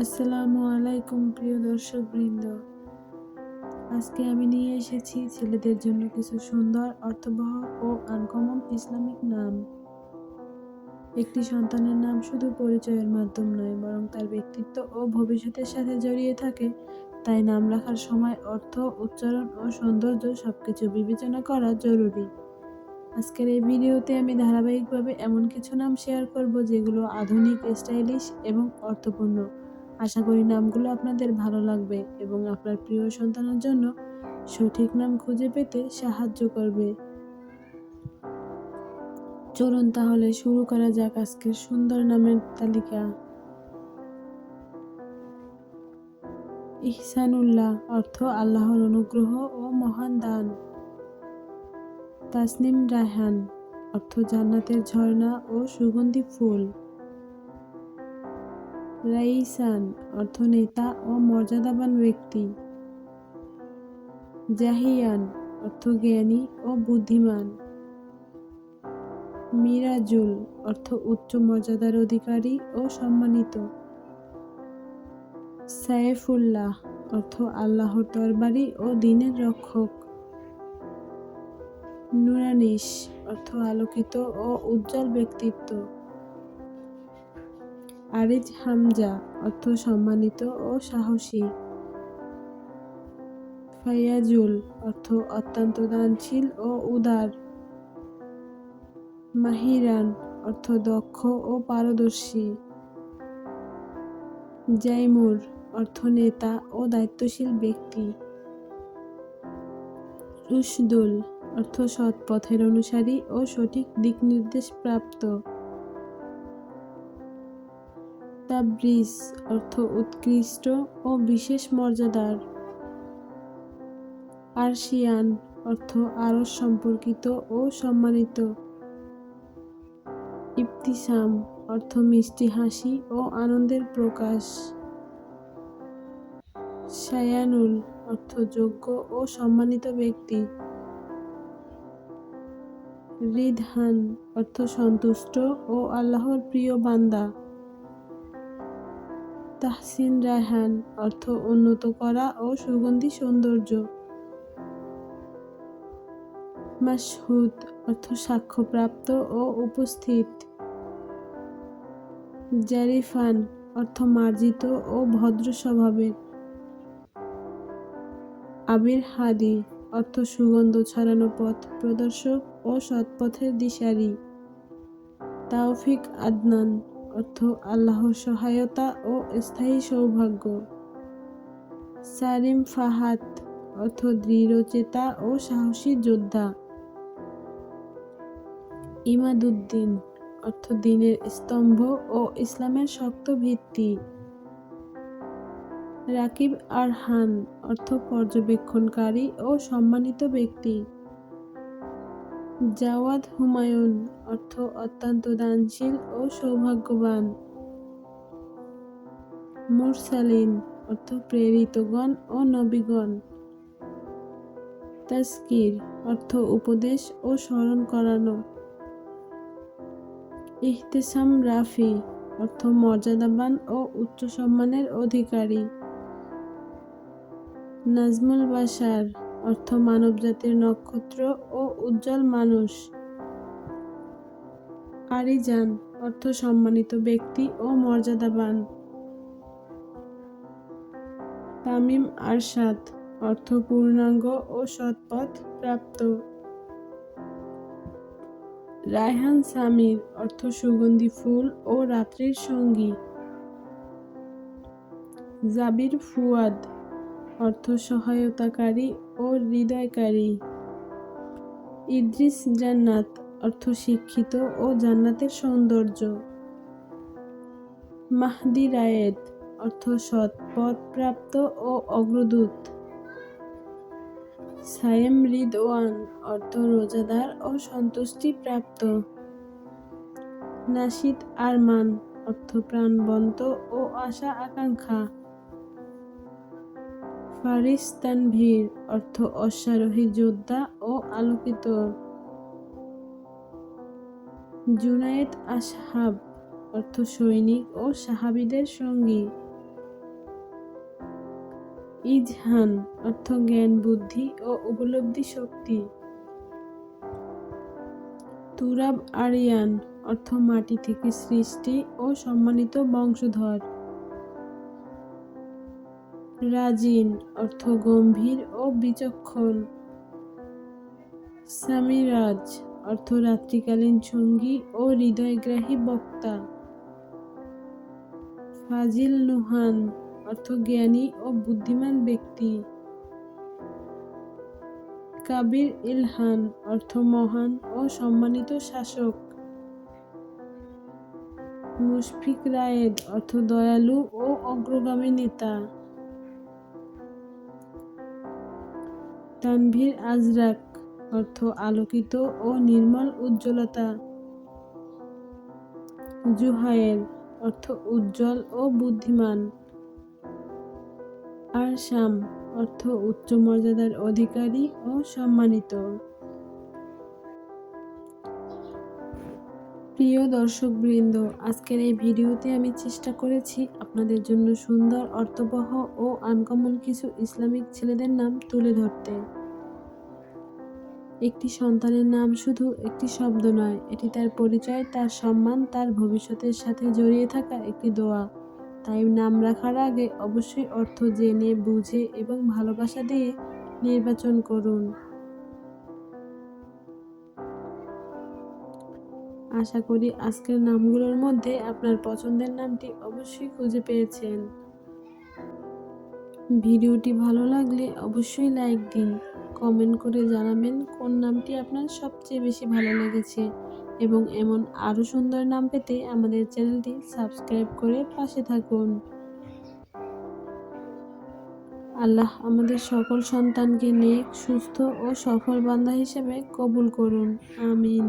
আসসালামু আলাইকুম, প্রিয় দর্শক বৃন্দ আজকে আমি নিয়ে এসেছি ছেলেদের জন্য কিছু সুন্দর, অর্থবহ ও আনকমন ইসলামিক নাম। একটি সন্তানের নাম শুধু পরিচয়ের মাধ্যম নয়, বরং তার ব্যক্তিত্ব ও ভবিষ্যতের সাথে জড়িয়ে থাকে। তাই নাম রাখার সময় অর্থ, উচ্চারণ ও সৌন্দর্য সবকিছু বিবেচনা করা জরুরি। আজকের এই ভিডিওতে আমি ধারাবাহিকভাবে এমন কিছু নাম শেয়ার করব যেগুলো আধুনিক, স্টাইলিশ এবং অর্থপূর্ণ। আশা করি নামগুলো আপনাদের ভালো লাগবে এবং আপনার প্রিয় সন্তানের জন্য সঠিক নাম খুঁজে পেতে সাহায্য করবে। চলুন তাহলে শুরু করা যাক আজকের সুন্দর নামের তালিকা। ইহসানুল্লাহ অর্থ আল্লাহর অনুগ্রহ ও মহান দান। তাসনিম রায়হান অর্থ জান্নাতের ঝর্ণা ও সুগন্ধি ফুল। রাইসান অর্থ নেতা ও মর্যাদাবান ব্যক্তি। জাহিয়ান অর্থ জ্ঞানী ও বুদ্ধিমান। মিরাজুল, অর্থ উচ্চ মর্যাদার অধিকারী ও সম্মানিত। সাইফুল্লাহ অর্থ আল্লাহর তরবারি ও দিনের রক্ষক। নুরানিশ অর্থ আলোকিত ও উজ্জ্বল ব্যক্তিত্ব। আরিজ হামজা, অর্থ সম্মানিত ও সাহসী। ফাইয়াজুল অর্থ অত্যন্ত দানশীল ও উদার। মাহিরান, অর্থ দক্ষ ও পারদর্শী। জাইমুর, অর্থ নেতা ও দায়িত্বশীল ব্যক্তি। রুশদুল, অর্থ সৎ পথের অনুসারী ও সঠিক দিক নির্দেশ প্রাপ্ত। তাবরিজ অর্থ উৎকৃষ্ট ও বিশেষ মর্যাদার। আরশিয়ান অর্থ আরস সম্পর্কিত ও সম্মানিত। ইবতিসাম অর্থ মিষ্টি হাসি ও আনন্দের প্রকাশ। সায়ানুল অর্থ যোগ্য ও সম্মানিত ব্যক্তি। রিদহান অর্থ সন্তুষ্ট ও আল্লাহর প্রিয় বান্দা। তাহসিন রায়হান, অর্থ উন্নত করা ও সুগন্ধি সৌন্দর্য। মাসহুদ, অর্থ সাক্ষ্যপ্রাপ্ত ও উপস্থিত। জারিফান, অর্থ মার্জিত ও ভদ্র স্বভাবের। আবির হাদি, অর্থ সুগন্ধ ছড়ানো পথ প্রদর্শক ও সৎপথের দিশারি। তাওফিক আদনান অর্থ, আল্লাহর সহায়তা ও স্থায়ী সৌভাগ্য। সারিম ফাহাদ, অর্থ দৃঢ়চেতা ও সাহসী যোদ্ধা। ইমাদুদ্দিন, অর্থ, দিনের স্তম্ভ ও ইসলামের শক্ত ভিত্তি। রাকিব আরহান, অর্থ, পর্যবেক্ষণকারী ও সম্মানিত ব্যক্তি। জাওয়াদ হুমায়ুন, অর্থ অত্যন্ত দানশীল ও সৌভাগ্যবান। মুরসালিন, অর্থ প্রেরিতগণ ও নবীগণ। তাস্কির অর্থ উপদেশ ও স্মরণ করানো। ইহতেসাম রাফি, অর্থ মর্যাদাবান ও উচ্চ সম্মানের অধিকারী। নাজমুল বাসার অর্থ মানবজাতির নক্ষত্র ও উজ্জ্বল মানুষ। আরিজান, অর্থ সম্মানিত ব্যক্তি ও মর্যাদাবান। তামিম আরশাদ, অর্থ পূর্ণাঙ্গ ও সৎপথ প্রাপ্ত। রায়হান সামির, অর্থ সুগন্ধি ফুল ও রাত্রির সঙ্গী। জাবির ফুয়াদ অর্থ সহায়তাকারী ও হৃদয়কারী। ইদ্রিস জান্নাত অর্থ শিক্ষিত ও জান্নাতের সৌন্দর্য। মাহদি রায়েদ অর্থ সৎ পদ প্রাপ্ত ও অগ্রদূত। সায়েম রিদওয়ান অর্থ রোজাদার ও সন্তুষ্টি প্রাপ্ত নাশিদ আরমান অর্থ প্রাণবন্ত ও আশা আকাঙ্ক্ষা ফারিস তানভীর অর্থ অশ্বারোহী যোদ্ধা ও আলোকিত। জুনায়েদ আসহাব অর্থ সৈনিক ও সাহাবিদের সঙ্গী। ইজহান, অর্থ জ্ঞান, বুদ্ধি ও উপলব্ধি শক্তি। তুরাব আরিয়ান, অর্থ মাটি থেকে সৃষ্টি ও সম্মানিত বংশধর। রাজিন অর্থ গম্ভীর ও বিচক্ষণ। সামিরাজ অর্থ রাত্রিকালীন সঙ্গী ও হৃদয়গ্রাহী বক্তা। ফাজিল নুহান অর্থ জ্ঞানী ও বুদ্ধিমান ব্যক্তি। কাবির ইলহান অর্থ মহান ও সম্মানিত শাসক। মুশফিক রায়েদ অর্থ দয়ালু ও অগ্রগামী নেতা। তানভীর আজরাক, অর্থ আলোকিত ও নির্মল উজ্জ্বলতা। জুহায়ের, অর্থ উজ্জ্বল ও বুদ্ধিমান। আর শাম অর্থ উচ্চ মর্যাদার অধিকারী ও সম্মানিত। প্রিয় দর্শকবৃন্দ, আজকের এই ভিডিওতে আমি চেষ্টা করেছি আপনাদের জন্য সুন্দর, অর্থবহ ও আনকমন কিছু ইসলামিক ছেলেদের নাম তুলে ধরতে। একটি সন্তানের নাম শুধু একটি শব্দ নয়, এটি তার পরিচয়, তার সম্মান, তার ভবিষ্যতের সাথে জড়িয়ে থাকা একটি দোয়া। তাই নাম রাখার আগে অবশ্যই অর্থ জেনে, বুঝে এবং ভালোবাসা দিয়ে নির্বাচন করুন। আশা করি আজকের নামগুলোর মধ্যে আপনার পছন্দের নামটি অবশ্যই খুঁজে পেয়েছেন। ভিডিওটি ভালো লাগলে অবশ্যই লাইক দিন। কমেন্ট করে জানাবেন কোন নামটি আপনার সবচেয়ে বেশি ভালো লেগেছে এবং এমন আরও সুন্দর নাম পেতে আমাদের চ্যানেলটি সাবস্ক্রাইব করে পাশে থাকুন। আল্লাহ আমাদের সকল সন্তানকে নেক, সুস্থ ও সফল বান্ধা হিসেবে কবুল করুন। আমিন।